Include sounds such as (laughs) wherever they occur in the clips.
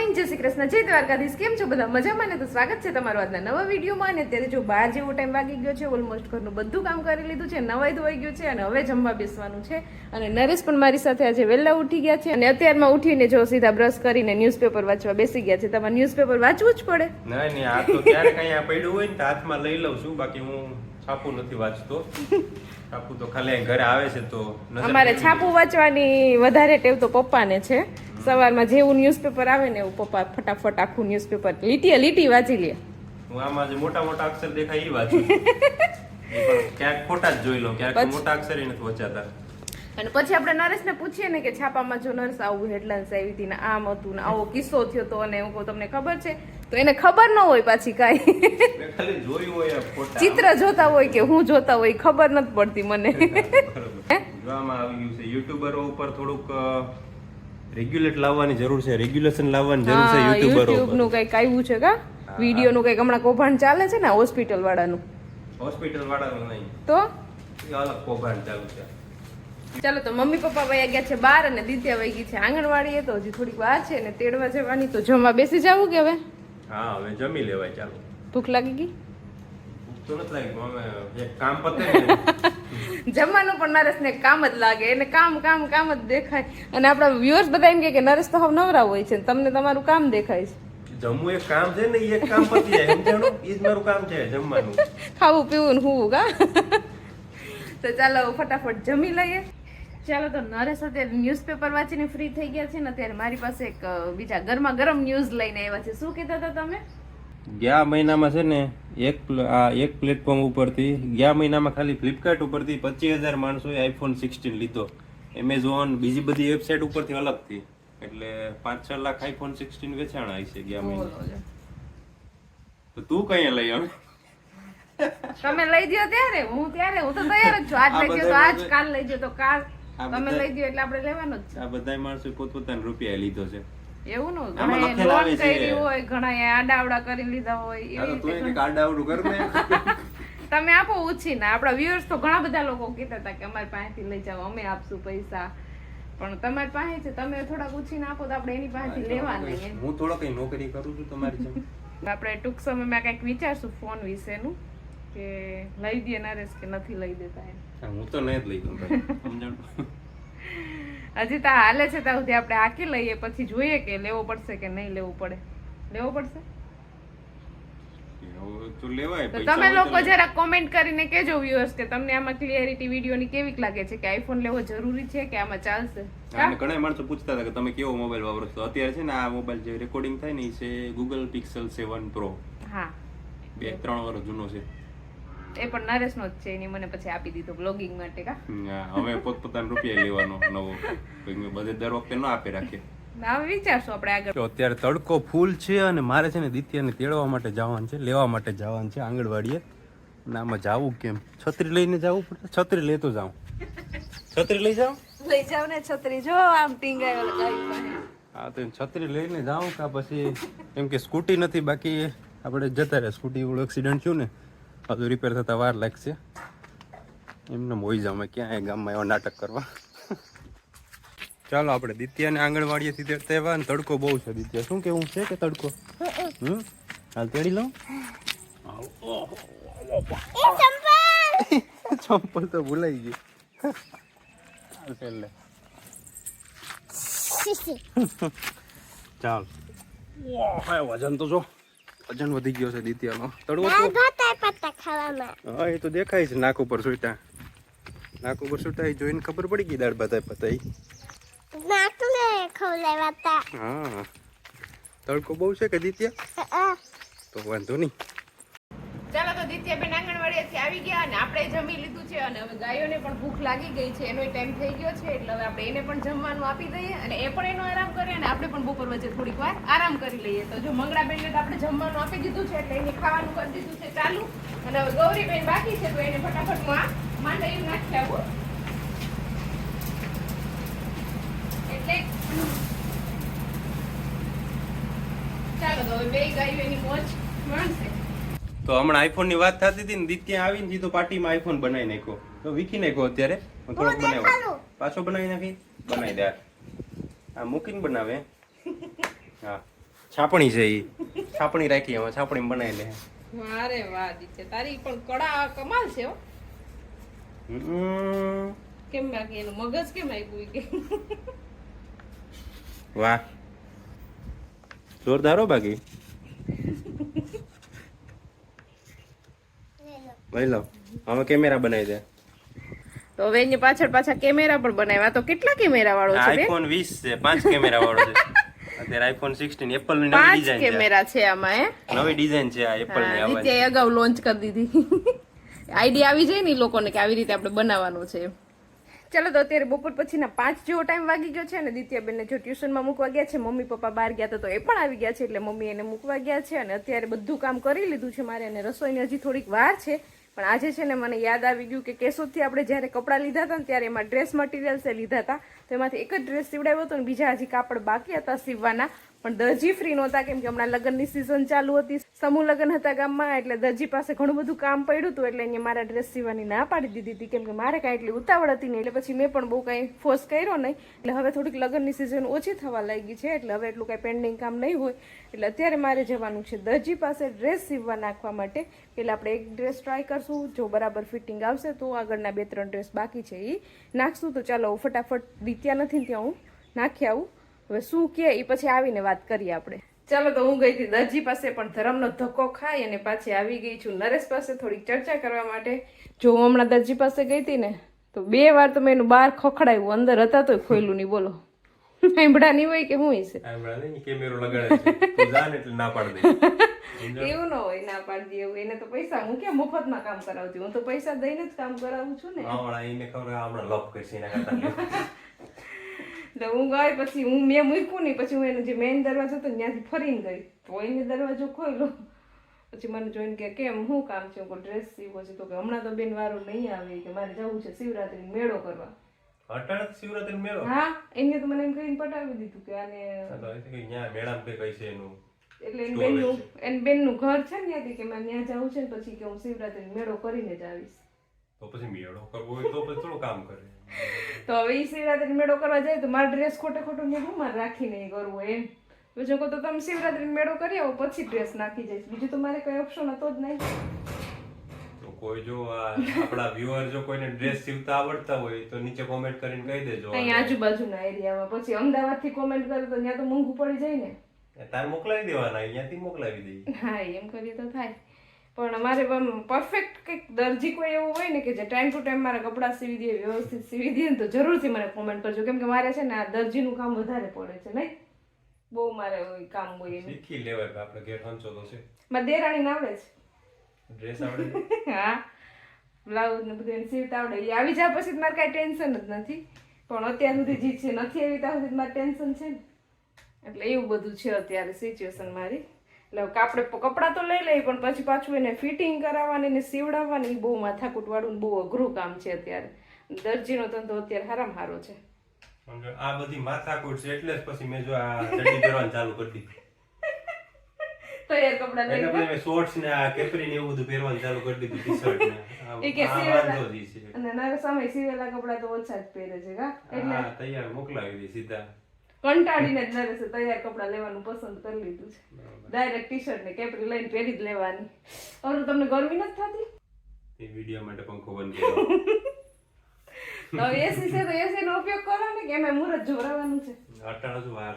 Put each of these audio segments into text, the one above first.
Morning જય શ્રી કૃષ્ણ. જય દ્વારકાધીશ. કેમ છો બધા? મજામાં ને? તો સ્વાગત છે તમારું આજના નવા વિડીયોમાં. અને અત્યારે જો બહાર જેવો ટાઈમ વાગી ગયો છે ઓલમોસ્ટ ઘરનું બધું કામ કરી લીધું છે નવાઈ ધોવાઈ ગયું છે અને હવે જમવા બેસવાનું છે. અને નરેશ પણ મારી સાથે આજે વહેલા ઉઠી ગયા છે. અને અત્યારમાં ઉઠીને જો સીધા બ્રશ કરીને ન્યૂઝપેપર વાંચવા બેસી ગયા છે. તમારે ન્યૂઝપેપર વાંચવું જ પડે. ના નહીં આ તો ક્યારેક અહીંયા પડ્યું હોય ને તો હાથમાં લઈ લઉં છું. બાકી હું છાપું નથી વાંચતો. છાપું તો ખાલી ઘરે આવે છે તો અમારે છાપું વાંચવાની વધારે ટેવ તો પપ્પાને છે. સવારમાં જેવું ન્યૂઝપેપર આવે ને એવું પપ્પા ફટાફટ આખું ન્યૂઝપેપર લીટીએ લીટી વાંચી લે. હું આમાં જે મોટા મોટા અક્ષર દેખાય એ વાંચું ક્યાંક ખોટા જ જોઈ લો ક્યાંક મોટા અક્ષર નથી વચાતા. અને પછી આપણે નરેશને પૂછીએ ને કે છાપામાં જો નરેશ આવું હેડલાઇન્સ આવી હતી ને આમ હતું ને આવો કિસ્સો થયો તો અને હું કહું તમને ખબર છે? તો એને ખબર ન હોય પાછી કાંઈ. ચિત્ર જોતા હોય કે હું જોતા હોય ખબર નથી પડતી મને. યુટ્યુબરો ઉપર થોડુંક રેગ્યુલેટ લાવવાની જરૂર છે રેગ્યુલેશન લાવવાની જરૂર છે યુટ્યુબરો યુટ્યુબનું કંઈક આવ્યું છે કા? વીડિયો નું કંઈક હમણાં કૌભાંડ ચાલે છે ને હોસ્પિટલ વાળાનું? હોસ્પિટલ વાળાનું નહીં. તો? અલગ કૌભાંડ ચાલુ છે. ચાલો તો મમ્મી પપ્પા વયા ગયા છે બાર અને દિત્યા વહી ગઈ છે આંગણવાડીએ તો હજી થોડીક વાર છે ને તેડવા જવાની તો જમવા બેસી જવું કે હવે? હા હવે જમી લેવાય ચાલો. ભૂખ લાગી ગઈ? ભૂખ તો નથી લાગી એક કામ પતે (laughs) જમવાનું પણ નરેશને ને કામ જ લાગે એને કામ કામ કામ જ દેખાય. અને આપણા વ્યુઅર્સ બધા એમ કે નરેશ તો હવે નવરા હોય છે તમને તમારું કામ દેખાય છે. જમવું એક કામ છે ને એ એક કામ પતી જાય. સમજાણું એ જ મારું કામ છે જમવાનું. (laughs) ખાવું પીવું ને હું કા? (laughs) તો ચાલો ફટાફટ જમી લઈએ. ચાલો તો નરેશ અત્યારે ન્યૂઝપેપર વાંચીને ફ્રી થઈ ગયા છે ને અત્યારે મારી પાસે એક બીજા ગરમા ગરમ ન્યૂઝ લઈને આવ્યા છે. શું કહેતા હતા તમે? ગયા મહિનામાં છે ને એક આ એક પ્લેટફોર્મ ઉપરથી ગયા મહિનામાં ખાલી ફ્લિપકાર્ટ ઉપરથી પચીસ હજાર માણસોએ આઈફોન સિક્સટીન લીધો. એમેઝોન બીજી બધી વેબસાઇટ ઉપરથી અલગથી. એટલે પાંચ છ લાખ આઈફોન સિક્સટીન આવી છે ગયા મહિના તો તું કઈ લઈ આવે? તમે લઈ દ્યો ત્યારે? હું ત્યારે હું તો તૈયાર જ છું. આજ લઈ તો આજ કાલ લઈ દ્યો તો કાલ. તમે લઈ દ્યો એટલે આપણે લેવાનું જ આ બધા માણસો પોતપોતાના રૂપિયા લીધો છે. એવું નું ઘણા લોન. કરી હોય ઘણા આડાવડા કરી લીધા હોય એવી રીતે આડાવડું કર ને (laughs) તમે આપો ઉછીને આપણા વ્યુઅર્સ તો ઘણા બધા લોકો કહેતા હતા કે અમારી પાસેથી લઈ જાઓ અમે આપશું પૈસા પણ તમારી પાસે છે તમે થોડાક ઉછીને આપો તો આપણે એની પાસેથી લેવા નહીં હું થોડો કઈ નોકરી કરું છું તમારી જેમ (laughs) આપણે ટૂંક સમયમાં કંઈક વિચારશું ફોન વિશેનું કે લઈ દે નરેશ કે નથી લઈ દેતા એમ હું તો નહીં જ લઈ દઉં ભાઈ. (laughs) સમજાણું? હજી તો હાલે છે ત્યાં સુધી આપણે આખી લઈએ પછી જોઈએ કે લેવો પડશે કે નહીં લેવું પડે. લેવો પડશે? તો તમે લોકો. જરા કોમેન્ટ કરીને કેજો વ્યુઅર્સ કે તમને આમાં ક્લિયરિટી વિડીયોની કેવીક લાગે છે કે આઈફોન લેવો જરૂરી છે કે આમાં ચાલશે? અને ઘણા માણસો પૂછતા હતા કે તમે કેવો મોબાઈલ વાપરો છો? અત્યારે છે ને આ મોબાઈલ જે રેકોર્ડિંગ થાય ને એ છે ગૂગલ Pixel સેવન પ્રો હા. બે ત્રણ વર્ષ જૂનો છે. એ પણ નરેશનો જ છે એની મને પછી આપી દીધો બ્લોગિંગ માટે કા. હવે પોતપોતાના રૂપિયા લેવાનો નવો. કોઈ બધે દર વખતે ન આપી રાખીએ હવે વિચારશું આપણે આગળ. અત્યારે તડકો ફૂલ છે અને મારે છે ને દિત્યાને તેડવા માટે જવાનું છે લેવા માટે જવાનું છે આંગણવાડીએ. અને આમાં જાવું કેમ? છત્રી લઈને જવું પડે? છત્રી લેતો જાઉં. છત્રી લઈ જાઉં? લઈ જાવ ને છત્રી જો આમ ટીંગાય હા તો છત્રી લઈને જાઉં કા પછી? એમ કે સ્કૂટી નથી બાકી આપણે જતા રહે સ્કૂટી એવું એક્સિડન્ટ થયું ને બધું રિપેર થતા વાર લાગશે. એમને મોઈ જાઉં મેં ક્યાં એ ગામમાં એવા નાટક કરવા. ચાલો આપણે દિત્યાને આંગણવાડીએથી તેડતા અને તડકો બહુ છે દિત્યા. શું કેવું છે કે તડકો? હમ? હાલ તેડી લઉં? (laughs) ચંપલ! તો ભૂલાઈ ગઈ. હાલ તેડ લે. (laughs) ચાલ. વજન તો જો. વજન વધી ગયો છે દિત્યાનો. તડકો હા એ તો દેખાય છે નાક ઉપર સુટા. નાક ઉપર સુટા એ જોઈને ખબર પડી ગઈ દાળ બધા પતાઈ હા. તડકો બહુ છે કે દિત્યા? તો વાંધો નહીં. ચાલો તો દિત્યાબેન આંગણવાડીએથી આવી ગયા અને આપણે જમી લીધું છે અને હવે ગાયોને પણ ભૂખ લાગી ગઈ છે. એનો ટાઈમ થઈ ગયો છે એટલે હવે આપણે એને પણ જમવાનું આપી દઈએ અને એ પણ એનો આરામ કરીએ અને આપણે પણ બપોર વચ્ચે થોડીક વાર આરામ કરી લઈએ. તો જો મંગળાબેનને તો આપણે જમવાનું આપી દીધું છે એટલે એને ખાવાનું કરી દીધું છે ચાલુ. અને હવે ગૌરીબેન બાકી છે તો એને ફટાફટ હું આ માંડવી નાખી આવું. એટલે ચાલો તો હવે બે ગાયો એની મોજ માણશે. તો હમણાં આઈફોનની વાત થતી હતી ને દિત્યા આવીને સીધો પાર્ટીમાં આઈફોન બનાવી નાખ્યો. તો વીખી નાખ્યો અત્યારે. હું થોડોક બનાવ્યો પાછો બનાવી નાખી? બનાવી દે. આ મૂકીને બનાવે. હા. છાપણી છે ઈ. છાપણી રાખી એમાં છાપણી બનાવી લે. મારે વાહ દિત્યા. તારી પણ કળા કમાલ છે હો. કેમ બાકી? એનું મગજ કેમ આવ્યું કે? વાહ. જોરદાર હો બાકી. લઈ લો હવે કેમેરા બનાવી દે. તો હવે એની પાછળ પાછા કેમેરા પણ બનાવ્યા. તો કેટલા કેમેરા વાળો છે આઈફોન 20 છે પાંચ કેમેરા વાળો છે. અત્યારે આઈફોન 16 એપલની નવી ડિઝાઇન છે. કેમેરા છે આમાં હે? નવી ડિઝાઇન છે આ એપલની હા, છે અગાઉ લોન્ચ કરી દીધી. આઈડિયા આવી જાય ને લોકોને કે આવી રીતે આપણે બનાવવાનું છે. ચાલો તો અત્યારે બપોર પછીના પાંચ જેવો ટાઈમ વાગી ગયો છે અને દિત્યાબેનને જો ટ્યુશનમાં મૂકવા ગયા છે મમ્મી પપ્પા બહાર ગયા હતા તો એ પણ આવી ગયા છે એટલે મમ્મી એને મૂકવા ગયા છે અને અત્યારે બધું કામ કરી લીધું છે મારે અને રસોઈની હજી થોડીક વાર છે. પણ આજે છે ને મને યાદ આવી ગયું કે કેશોદથી આપણે જ્યારે કપડાં લીધા હતા ને ત્યારે એમાં ડ્રેસ મટીરિયલ્સ લીધા હતા. તો એમાંથી એક જ ડ્રેસ સીવડાવ્યો હતો ને બીજા હજી કાપડ બાકી હતા સીવવાના. પણ દરજી ફ્રી નહોતા, કેમ કે હમણાં લગ્નની સિઝન ચાલુ હતી. સમૂહ લગ્ન હતા ગામમાં, એટલે દરજી પાસે ઘણું બધું કામ પડ્યું હતું, એટલે અહીંયા મારા ડ્રેસ સીવવાની ના પાડી દીધી હતી, કેમ કે મારે કાંઈ એટલી ઉતાવળ હતી નહીં, એટલે પછી મેં પણ બહુ કાંઈ ફોર્સ કર્યો નહીં. એટલે હવે થોડીક લગ્નની સિઝન ઓછી થવા લાગી છે, એટલે હવે એટલું કાંઈ પેન્ડિંગ કામ નહીં હોય. એટલે અત્યારે મારે જવાનું છે દરજી પાસે ડ્રેસ સીવવા નાખવા માટે. એટલે આપણે એક ડ્રેસ ટ્રાય કરશું, જો બરાબર ફિટિંગ આવશે, તો આગળના બે ત્રણ ડ્રેસ બાકી છે એ નાખશું તો ચાલો ફટાફટ દીત્યા નથી ત્યાં હું નાખી આવું. હવે શું કે એ પછી આવીને વાત કરીએ આપણે. ચાલો તો હું ગઈ હતી દરજી પાસે પણ ધરમનો ધક્કો ખાઈ અને પાછી આવી ગઈ છું નરેશ પાસે થોડીક ચર્ચા કરવા માટે. જો હું હમણાં દરજી પાસે ગઈ હતી ને તો બે વાર તો મેં એનું બહાર ખખડાયું અંદર હતા તોય ખોયલું નહીં બોલો. સાંભળા નહીં હોય કે હું હશે? કેમેરો લગાડે તું એટલે ના પાડી દે. એવું ન હોય ના પાડી દે એવું. એને તો પૈસા હું ક્યાં મફતમાં કામ કરાવતી હું તો પૈસા દઈને જ કામ કરાવું છું ને. હમણાં એને ખબર હમણાં લપ કરશે એના કરતા. (laughs) એટલે હું ગઈ પછી હું મેં મૂક્યું નહીં પછી હું એનો જે મેઇન દરવાજો હતો ત્યાંથી ફરીને ગઈ. તો એને દરવાજો ખોલ્યો. પછી મને જોઈને કે કેમ શું કામ છે? કોઈ ડ્રેસ સીવો છે. તો કે હમણાં તો બેન વારો નહીં આવે કે મારે જવું છે શિવરાત્રી મેળો કરવા. અટાણક શિવરાત્રી મેળો? હા એને તો મને એમ કહીને પટાવી દીધું કે આને કે મેળામાં કઈ કઈ છે એનું? એટલે એની બેનનું બેન બેનનું ઘર છે ને ત્યાંથી કે મારે ત્યાં જવું છે ને પછી કે હું શિવરાત્રી મેળો કરીને જ આવીશ. તો પછી મેળો કરવો હોય તો પછી થોડું કામ કરે. તો હવે એ શિવરાત્રી મેળો કરવા જાય તો મારો ડ્રેસ ખોટે ખોટું ને હું મારે રાખીને કરવું એમ. બીજો કહો તો તમે શિવરાત્રી મેળો કરી આવો પછી ડ્રેસ નાખી જઈશ. બીજું તો મારે કઈ ઓપ્શન હતો જ નહીં. કોઈ જો આપણા વ્યુઅર જો કોઈને ડ્રેસ સીવતા આવડતા હોય તો નીચે કોમેન્ટ કરીને કહી દેજો. અહીં આજુબાજુના એરિયામાં પછી અમદાવાદથી કોમેન્ટ કરે તો ત્યાં તો મોંઘું પડી જાય ને. તાર મોકલાવી દેવાના અહીંયાથી મોકલાવી દઈએ હા એમ કરીએ તો થાય. પણ અમારે પરફેક્ટ કંઈક દરજી કોઈ એવું હોય ને કે જે ટાઈમ ટુ ટાઈમ મારા કપડાં સીવી દે વ્યવસ્થિત સીવી દે ને તો જરૂરથી મને કોમેન્ટ કરજો. કેમ કે મારે છે ને આ દરજીનું કામ વધારે પડે છે નહીં? બહુ મારે કામ હોય શીખી લેવાય આપણે ઘેર હંચો તો છે. મારે દેરાણીને આવડે છે. ડ્રેસ (laughs) આવડે હા. બ્લાઉઝ ને બધું એને સીવતા આવડે. એ આવી જાય પછી મારે કાંઈ ટેન્શન જ નથી. પણ અત્યાર સુધી જીત છે નથી આવી ત્યાં સુધી મારે ટેન્શન છે ને. એટલે એવું બધું છે અત્યારે સિચ્યુએશન મારી. એટલે આપણે કપડાં તો લઈ લઈએ પણ પછી પાછું એને ફિટિંગ કરાવવાની ને સીવડાવવાની બહુ માથાકૂટવાળું બહુ અઘરું કામ છે અત્યારે. દરજીનો ધંધો અત્યારે હારામ હારો છે. આ બધી માથાકૂટ છે એટલે જ પછી મેં જો આ ચડ્ડી પહેરવાનું ચાલુ કરી દીધી. તૈયાર કપડાં લઈ એટલે મેં શોર્ટ્સ ને આ કેપરી ને એવું બધું પહેરવાનું ચાલુ કરી દીધું ટી-શર્ટ ને. એ કે સીવેલા- અને નાના સમય સીવેલા કપડાં તો ઓછા જ પહેરે છે કા? એટલે તૈયાર મોકલાવી દે સીધા. કંટાળીને જ નરેશે તૈયાર કપડાં લેવાનું પસંદ કરી લીધું છે. ડાયરેક્ટ ટી શર્ટ ને કેપરી લઈને પહેરી જ લેવાની. હવે તમને ગરમી નથી થતી? એ વીડિયો માટે પંખો બંધ કર્યો એસી છે તો એસી નો ઉપયોગ કરો ને કે એમાં મુહૂર્ત જોરાવાનું છે?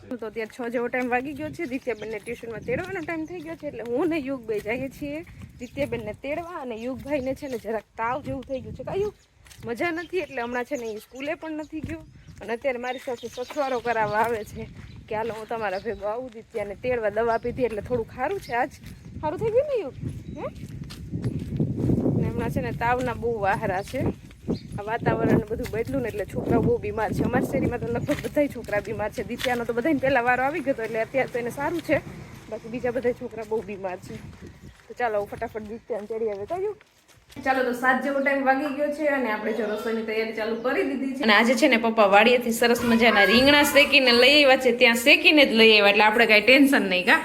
શું તો અત્યારે છ જેવો ટાઈમ વાગી ગયો છે. દિત્યાબેનને ટ્યુશનમાં તેડવાનો ટાઈમ થઈ ગયો છે એટલે હું ને યુગભાઈ જઈએ છીએ. દિત્યાબેનને તેડવા અને યુગભાઈને છે ને જરાક તાવ જેવું થઈ ગયું છે. કયું મજા નથી એટલે હમણાં છે ને એ સ્કૂલે પણ નથી ગયો. અને અત્યારે મારી સાથે સથવારો કરાવવા આવે છે કે હાલો હું તમારા ભેગો આવું દીત્યાને તેડવા દવા પીધી એટલે થોડું ખારું છે આજ. સારું થઈ ગયું ને યુગ હે? હમણાં છે ને તાવના બહુ વાહરા છે. આ વાતાવરણ બધું બદલું ને એટલે છોકરાઓ બહુ બીમાર છે. અમારી શેરીમાં તો લગભગ બધા છોકરા બીમાર છે. દિત્યાનો તો બધાને પહેલાં વારો આવી ગયો એટલે અત્યારે તો એને સારું છે. બાકી બીજા બધા છોકરા બહુ બીમાર છે. તો ચાલો ફટાફટ દીત્યાને તેડી આવે. કહ્યું ચાલો તો સાત જેવો ટાઈમ વાગી ગયો છે અને આપણે જો રસોઈની તૈયારી ચાલુ કરી દીધી છે. અને આજે છે ને પપ્પા વાડીએથી સરસ મજાના રીંગણા શેકીને લઈ આવ્યા છે. ત્યાં શેકીને જ લઈ આવ્યા એટલે આપણે કાંઈ ટેન્શન નહીં કા?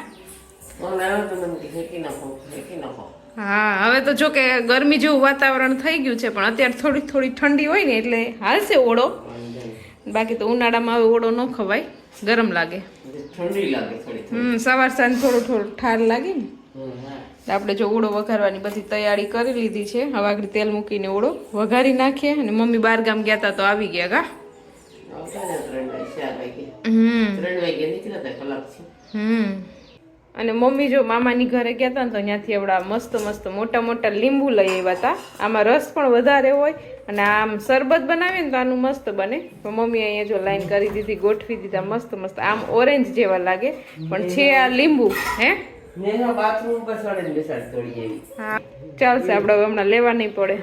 હા હવે તો જો કે ગરમી જેવું વાતાવરણ થઈ ગયું છે પણ અત્યારે થોડી થોડી ઠંડી હોય ને એટલે હાલશે ઓળો. બાકી તો ઉનાળામાં હવે ઓળો ન ખવાય ગરમ લાગે. ઠંડી લાગે થોડી. હમ સવાર સાંજ થોડું થોડું ઠાર લાગે ને. આપણે જો ઓળો વઘારવાની બધી તૈયારી કરી લીધી છે. હવે આગળ તેલ મૂકીને ઓળો વઘારી નાખીએ અને મમ્મી બાર ગામ ગયા હતા તો આવી ગયા કા? હમ. અને મમ્મી જો મામાની ઘરે ગયા હતા ને તો ત્યાંથી એવડા મસ્ત મસ્ત મોટા મોટા લીંબુ લઈ આવ્યા હતા આમાં રસ પણ વધારે હોય અને આમ શરબત બનાવીએ ને તો આનું મસ્ત બને. તો મમ્મી અહીંયા જો લાઈન કરી દીધી ગોઠવી દીધા મસ્ત મસ્ત આમ ઓરેન્જ જેવા લાગે. પણ છે આ લીંબુ હે? ચાલશે, આપણે હમણાં લેવા નહીં પડે.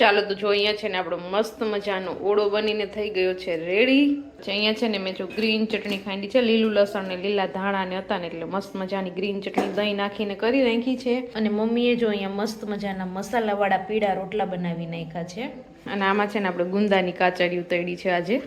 ચાલો તો જો અહીંયા છે ને આપણો મસ્ત મજાનો ઓળો બનીને થઈ ગયો છે રેડી અહીંયા છે ને મેં જો ગ્રીન ચટણી ખાંડી છે, લીલું લસણ ને લીલા ધાણા ને હતા ને એટલે મસ્ત મજાની ગ્રીન ચટણી દહીં નાખીને કરી નાખી છે. અને મમ્મીએ જો અહીંયા મસ્ત મજાના મસાલાવાળા પીળા રોટલા બનાવી નાખ્યા છે. અને આમાં છે ને આપણે ગુંદાની કાચડી ઉતરી છે આજે.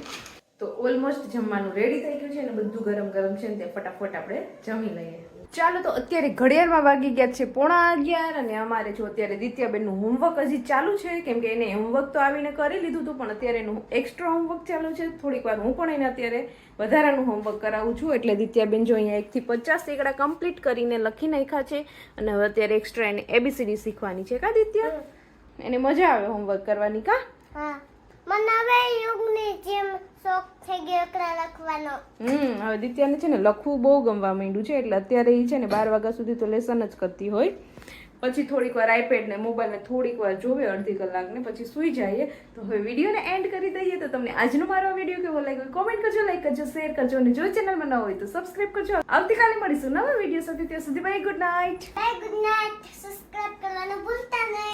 તો ઓલમોસ્ટ જમવાનું રેડી થઈ ગયું છે અને બધું ગરમ ગરમ છે ને, તે ફટાફટ આપણે જમી લઈએ. ચાલો તો અત્યારે ઘડિયાળમાં વાગી ગયા છે પોણા અગિયાર અને અમારે જો અત્યારે દિત્યાબેનનું હોમવર્ક હજી ચાલુ છે કેમ કે એને હોમવર્ક તો આવીને કરી લીધું હતું પણ અત્યારે એનું એક્સ્ટ્રા હોમવર્ક ચાલુ છે. થોડીક વાર હું પણ એને અત્યારે વધારાનું હોમવર્ક કરાવું છું. એટલે દિત્યાબેન જો અહીંયા એકથી પચાસ એકડા કમ્પ્લીટ કરીને લખી નાખ્યા છે અને હવે અત્યારે એક્સ્ટ્રા એને એબીસીડી શીખવાની છે. કા દિત્યા? એને મજા આવે હોમવર્ક કરવાની કા? હા. મને હવે યુગની જેમ શોખ થઈ ગયો એકલા લખવાનો. હમ હવે દિત્યાને છે ને લખવું બહુ ગમવા માંડ્યું છે એટલે અત્યારે એ છે ને બાર વાગ્યા સુધી તો લેસન જ કરતી હોય. પછી થોડીક વાર આઈપેડ ને મોબાઈલ ને થોડીક વાર જોવે અડધી કલાક ને પછી સુઈ જઈએ. તો હવે વિડીયોને એન્ડ કરી દઈએ તો તમને આજનો મારો વીડિયો કેવો લાગ્યો કોમેન્ટ કરજો લાઈક કરજો શેર કરજો અને જો ચેનલમાં ન હોય તો સબસ્ક્રાઇબ કરજો. આવતીકાલે મળીશું નવા વીડિયો સાથે ત્યાં સુધી bye good night bye good night subscribe કરવાનું ભૂલતા નહીં.